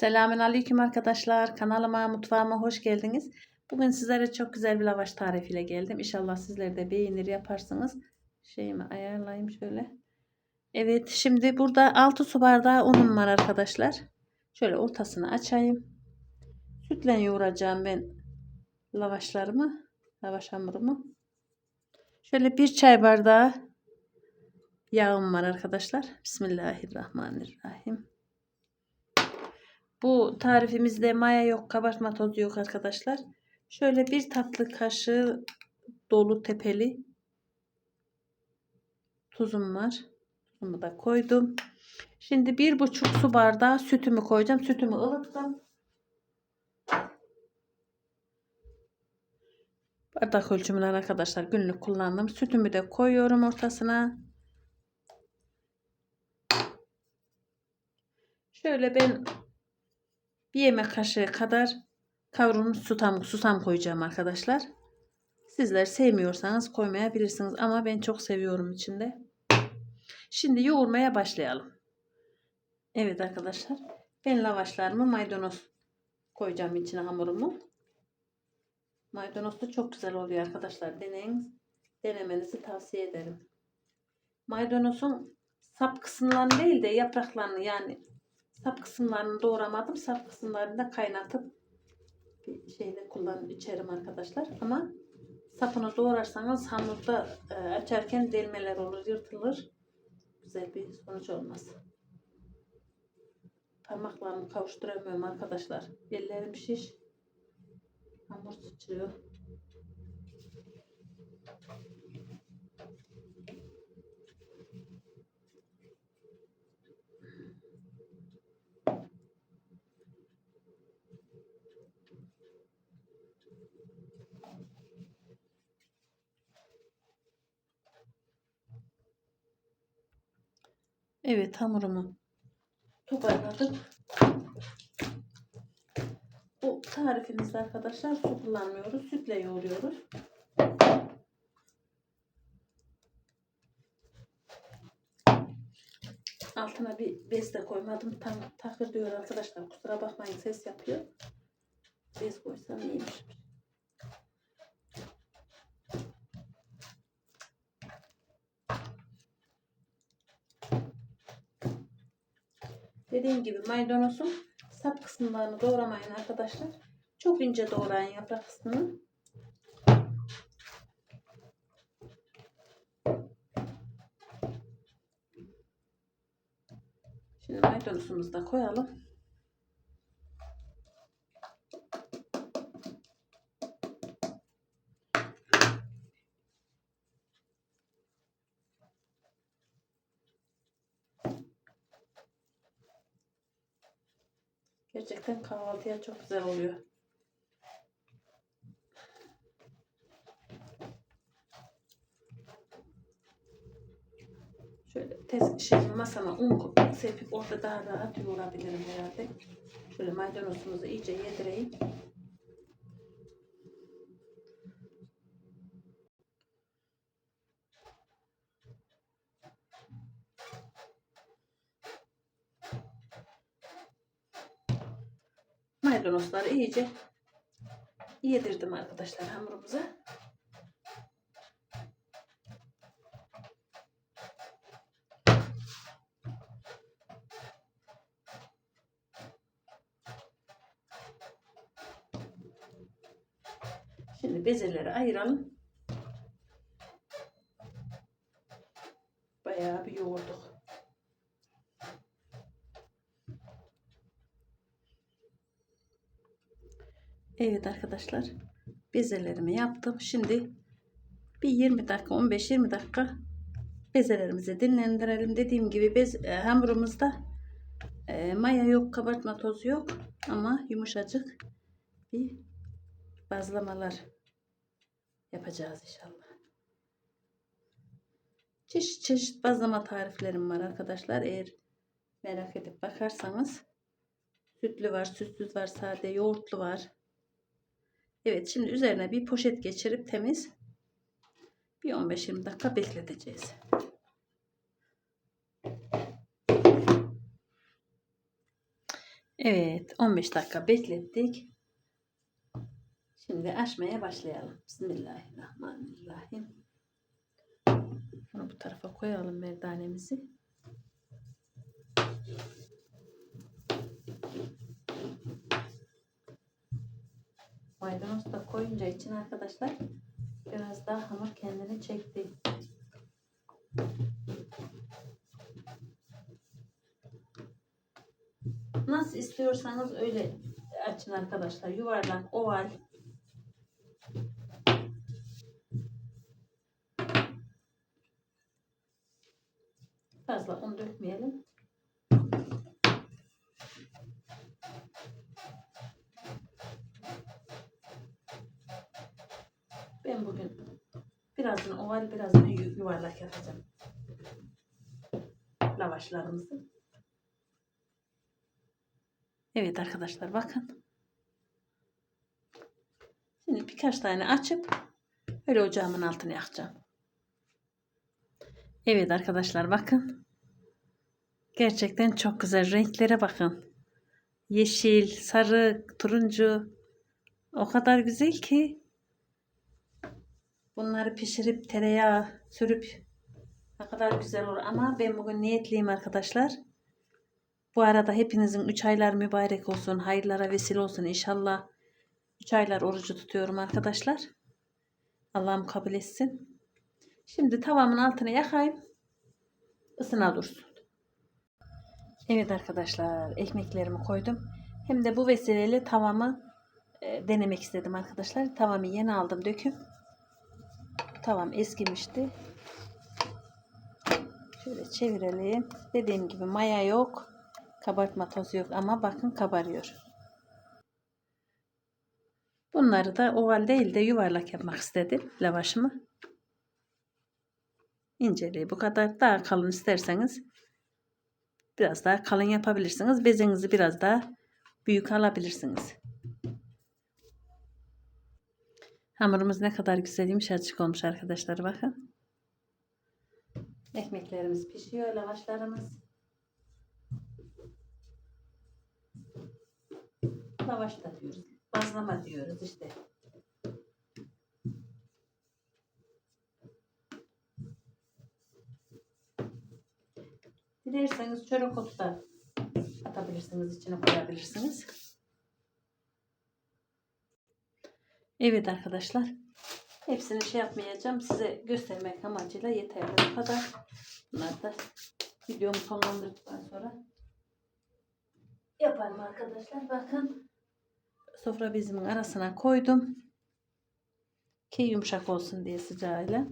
Selamün aleyküm arkadaşlar. Kanalıma, mutfağıma hoş geldiniz. Bugün sizlere çok güzel bir lavaş tarifiyle geldim. İnşallah sizler de beğenir yaparsınız. Şeyimi ayarlayayım şöyle. Evet şimdi burada 6 su bardağı unum var arkadaşlar. Şöyle ortasını açayım. Sütle yoğuracağım ben lavaşlarımı. Lavaş hamurumu. Şöyle bir çay bardağı yağım var arkadaşlar. Bismillahirrahmanirrahim. Bu tarifimizde maya yok, kabartma tozu yok arkadaşlar. Şöyle bir tatlı kaşığı dolu tepeli tuzum var. Tuzumu da koydum. Şimdi bir buçuk su bardağı sütümü koyacağım. Sütümü ılıttım. Bardak ölçümünden arkadaşlar günlük kullandım. Sütümü de koyuyorum ortasına. Şöyle ben bir yemek kaşığı kadar kavrulmuş susam, susam koyacağım arkadaşlar. Sizler sevmiyorsanız koymayabilirsiniz ama ben çok seviyorum içinde. Şimdi yoğurmaya başlayalım. Evet arkadaşlar. Ben lavaşlarımı maydanoz koyacağım içine hamurumu. Maydanoz da çok güzel oluyor arkadaşlar. Deneyin. Denemenizi tavsiye ederim. Maydanozun sap kısımlarını değil de yapraklarını yani sap kısımlarını doğramadım. Sap kısımlarını da kaynatıp bir şeyde kullanıp içerim arkadaşlar. Ama sapını doğrarsanız hamurda e, açarken delmeler olur, yırtılır. Güzel bir sonuç olmaz. Parmaklarımı kavuşturamıyorum arkadaşlar. Ellerim şiş. Hamur sıçrıyor. Evet hamurumu toparladım. Bu tarifimizde arkadaşlar su kullanmıyoruz. Sütle yoğuruyoruz. Altına bir bez de koymadım. Tam takır diyor arkadaşlar. Kusura bakmayın ses yapıyor. Bez koysam iyiymiş. Dediğim gibi maydanozun sap kısımlarını doğramayın arkadaşlar. Çok ince doğrayın yaprak kısmını. Şimdi maydanozumuzu da koyalım. Gerçekten kahvaltıya çok güzel oluyor. Şöyle tez şey masama un serpip orada daha rahat yoğurabilirim herhalde. Şöyle maydanozumuzu iyice yedireyim. Maydanozları iyice yedirdim arkadaşlar hamurumuza. Şimdi bezeleri ayıralım. Bayağı bir yoğurduk. Evet arkadaşlar. Bezelerimi yaptım. Şimdi bir 20 dakika 15-20 dakika bezelerimizi dinlendirelim. Dediğim gibi bez, e, hamurumuzda e, maya yok, kabartma tozu yok ama yumuşacık bir bazlamalar yapacağız inşallah. Çeşit çeşit bazlama tariflerim var arkadaşlar. Eğer merak edip bakarsanız sütlü var, sütsüz var, sade, yoğurtlu var. Evet şimdi üzerine bir poşet geçirip temiz bir 15-20 dakika bekleteceğiz. Evet 15 dakika beklettik. Şimdi açmaya başlayalım. Bismillahirrahmanirrahim. Bunu bu tarafa koyalım merdanemizi. Maydanoz da koyunca için arkadaşlar biraz daha hamur kendini çekti. Nasıl istiyorsanız öyle açın arkadaşlar. Yuvarlak, oval. Fazla un dökmeyelim. Ben bugün birazını oval, birazını yu- yuvarlak yapacağım. Lavaşlarımızı. Evet arkadaşlar bakın. Şimdi birkaç tane açıp öyle ocağımın altını yakacağım. Evet arkadaşlar bakın. Gerçekten çok güzel renklere bakın. Yeşil, sarı, turuncu. O kadar güzel ki. Bunları pişirip tereyağı sürüp ne kadar güzel olur. Ama ben bugün niyetliyim arkadaşlar. Bu arada hepinizin 3 aylar mübarek olsun. Hayırlara vesile olsun inşallah. 3 aylar orucu tutuyorum arkadaşlar. Allah'ım kabul etsin. Şimdi tavamın altına yakayım. Isına dursun. Evet arkadaşlar ekmeklerimi koydum. Hem de bu vesileyle tavamı e, denemek istedim arkadaşlar. Tavamı yeni aldım döküm. Tavam eskimişti. Şöyle çevirelim. Dediğim gibi maya yok. Kabartma tozu yok ama bakın kabarıyor. Bunları da oval değil de yuvarlak yapmak istedim lavaşımı. İnceliği bu kadar. Daha kalın isterseniz biraz daha kalın yapabilirsiniz. Bezenizi biraz daha büyük alabilirsiniz. Hamurumuz ne kadar güzel yumuşacık olmuş arkadaşlar bakın. Ekmeklerimiz pişiyor, lavaşlarımız. Lavaş da diyoruz. Bazlama diyoruz işte. Dilerseniz çörek otu da atabilirsiniz, içine koyabilirsiniz. Evet arkadaşlar. Hepsini şey yapmayacağım. Size göstermek amacıyla yeterli bu kadar. Bunları da videomu sonlandırdıktan sonra yaparım arkadaşlar. Bakın. Sofra bezimin arasına koydum. Ki yumuşak olsun diye sıcağıyla.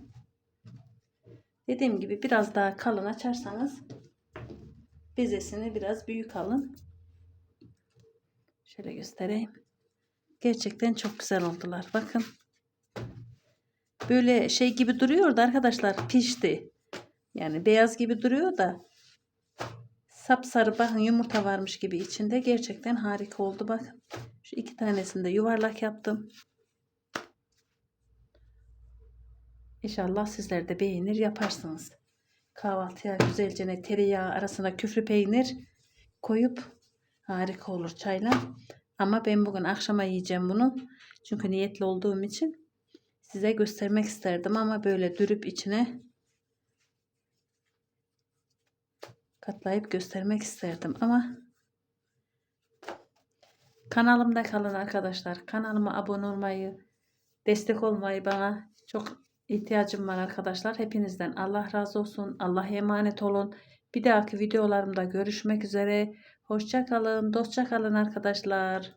Dediğim gibi biraz daha kalın açarsanız bezesini biraz büyük alın. Şöyle göstereyim. Gerçekten çok güzel oldular. Bakın. Böyle şey gibi duruyor da arkadaşlar pişti. Yani beyaz gibi duruyor da sapsarı bakın yumurta varmış gibi içinde. Gerçekten harika oldu bakın. Şu iki tanesini de yuvarlak yaptım. İnşallah sizler de beğenir yaparsınız. Kahvaltıya güzelce tereyağı arasına küflü peynir koyup harika olur çayla. Ama ben bugün akşama yiyeceğim bunu. Çünkü niyetli olduğum için size göstermek isterdim ama böyle dürüp içine katlayıp göstermek isterdim ama kanalımda kalın arkadaşlar. Kanalıma abone olmayı, destek olmayı bana çok ihtiyacım var arkadaşlar. Hepinizden Allah razı olsun. Allah'a emanet olun. Bir dahaki videolarımda görüşmek üzere. Hoşça kalın, dostça kalın arkadaşlar.